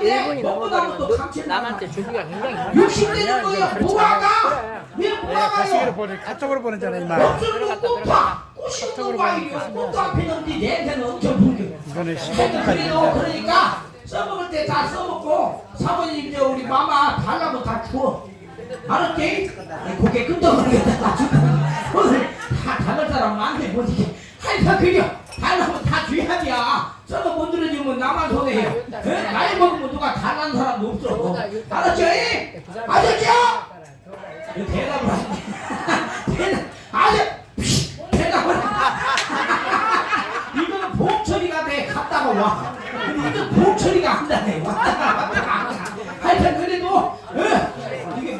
먹는데 1분이 먹고 나면 또 넘어버리면 남한테 주기가 굉장히 힘들어. 60대는 거야 뭐하가? 왜 내가 가시기로 보내 카톡으로 보내잖아 임마. 풍겨 이거는 그래도 15분까지 그래도 그러니까 써먹을 때 다 써먹고 사모님 저 우리 마마 달라고 다 주어. 알았지? 고개 끈덕거리겠다. 오늘 다 다른 사람 안돼 뭐지 하여튼 그려. 달라고 다 줘야지야 써먹 못 들어주면 나만 손해요 에? 나이 먹으면 누가 달라는 사람도 없어 알았지? 아셨죠? 대답을 하지 대답 아주 대답을 이거는 보처리가 돼 갔다가 와. 근데 이거 보처리가 한다네 왔다가 왔다가 하여튼 그래도 어, 이게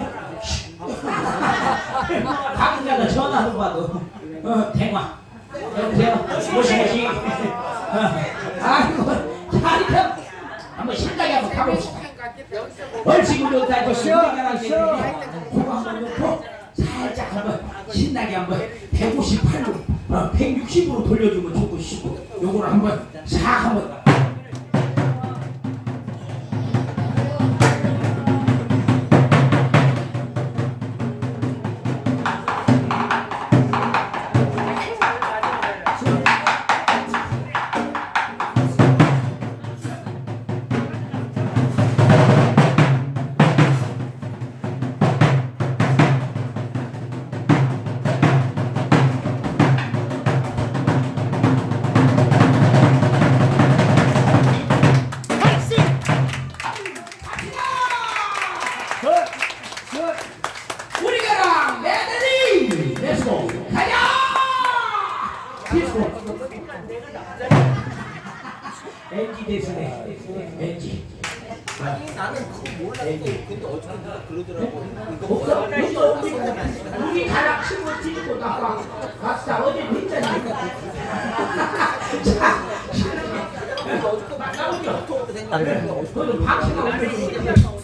당자가 전화로 봐도 어 대화. 여보세요 모시 모시. 어, 아이고 한번 신나게 한번 가봅시다. 신나게 쉬어 그거 한번 놓고 살짝 한번 신나게 한번 158로 어, 160으로 돌려주면 좋고 싶고 요거를 한번 싹 한번 엔지 데스네 엔지. 나는 그거 몰랐어. 근데 어떻게 누가 그러더라고. 이거 없어? 없어 우리 우리 가락 친구 뒤집고 나가 갔다 어제 했잖아. 자 나오죠? 그거는 박수가 올려주고 백구십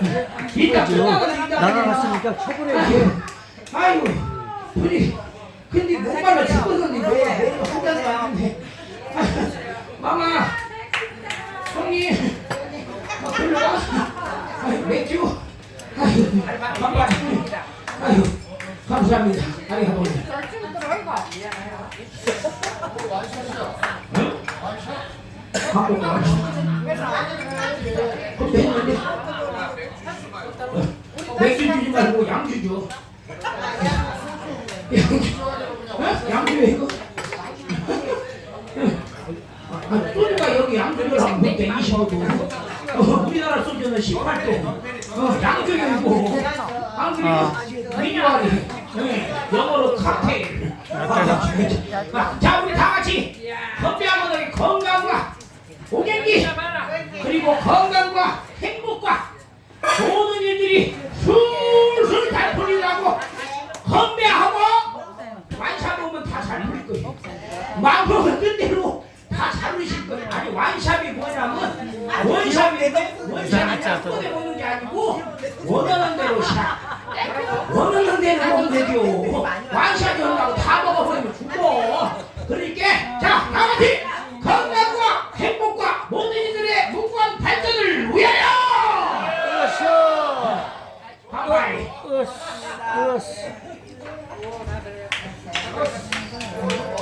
끝나가니까 나가갔으니까 처벌해야지. 아이고 우리 근데 죽었는데 왜 한잔도 아닌데. 마마 형님. 아, 별로 아유, 맥주. 아유 마마 아유 감사합니다. 아리가토 갖고 가 그럼 됐는데 맥주 주지 말고 양주 줘 양주. 어? 양주에 이거? 아, 소주가 여기 양주를 하면 그때 25도. 어, 우리나라 소주는 18도. 어, 양주이고 한국이 미니와리 네, 영어로 칵테일 아, 자 우리 다 같이 건배하면 우리 건강과 오갱기. 그리고 건강과 되죠. 온다